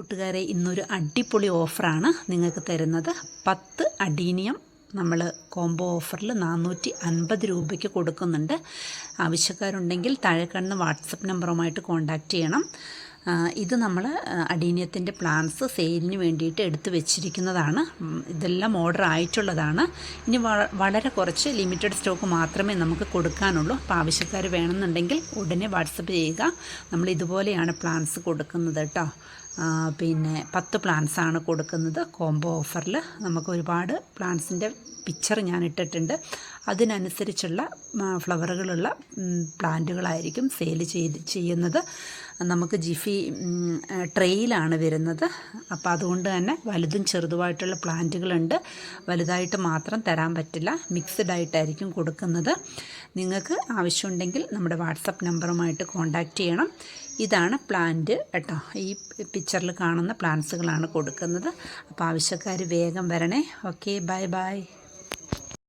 കൂട്ടുകാരെ ഇന്നൊരു അടിപൊളി ഓഫറാണ് നിങ്ങൾക്ക് തരുന്നത്. പത്ത് അഡീനിയം നമ്മൾ കോംബോ ഓഫറിൽ നാനൂറ്റി അൻപത് രൂപയ്ക്ക് കൊടുക്കുന്നുണ്ട്. ആവശ്യക്കാരുണ്ടെങ്കിൽ താഴെ കാണുന്ന വാട്സപ്പ് നമ്പറുമായിട്ട് കോൺടാക്റ്റ് ചെയ്യണം. ഇത് നമ്മൾ അഡീനിയത്തിന്റെ പ്ലാൻസ് സെയിലിന് വേണ്ടിയിട്ട് എടുത്തു വെച്ചിരിക്കുന്നതാണ്. ഇതെല്ലാം ഓർഡർ ആയിട്ടുള്ളതാണ്. ഇനി വളരെ കുറച്ച് ലിമിറ്റഡ് സ്റ്റോക്ക് മാത്രമേ നമുക്ക് കൊടുക്കാനുള്ളൂ. അപ്പോൾ ആവശ്യക്കാർ വേണമെന്നുണ്ടെങ്കിൽ ഉടനെ വാട്സപ്പ് ചെയ്യുക. നമ്മൾ ഇതുപോലെയാണ് പ്ലാൻസ് കൊടുക്കുന്നത് കേട്ടോ. പിന്നെ പത്ത് ആണ് കൊടുക്കുന്നത്. കോംബോ ഓഫറിൽ നമുക്ക് ഒരുപാട് പ്ലാൻസിന്റെ പിക്ചർ ഞാൻ ഇട്ടിട്ടുണ്ട്. അതിനനുസരിച്ചുള്ള ഫ്ലവറുകളുള്ള പ്ലാന്റുകളായിരിക്കും സെയിൽ ചെയ്ത് ചെയ്യുന്നത്. നമുക്ക് ജിഫി ട്രെയിലാണ് വരുന്നത്. അപ്പോൾ അതുകൊണ്ട് തന്നെ വലുതും ചെറുതുമായിട്ടുള്ള പ്ലാന്റുകളുണ്ട്. വലുതായിട്ട് മാത്രം തരാൻ പറ്റില്ല. മിക്സഡ് ആയിട്ടായിരിക്കും കൊടുക്കുന്നത്. നിങ്ങൾക്ക് ആവശ്യമുണ്ടെങ്കിൽ നമ്മുടെ വാട്സപ്പ് നമ്പറുമായിട്ട് കോൺടാക്റ്റ് ചെയ്യണം. ഇതാണ് പ്ലാന്റ് കേട്ടോ. ഈ പിക്ചറിൽ കാണുന്ന പ്ലാന്റ്സുകളാണ് കൊടുക്കുന്നത്. അപ്പോൾ ആവശ്യക്കാർ വേഗം വരണേ. Okay bye bye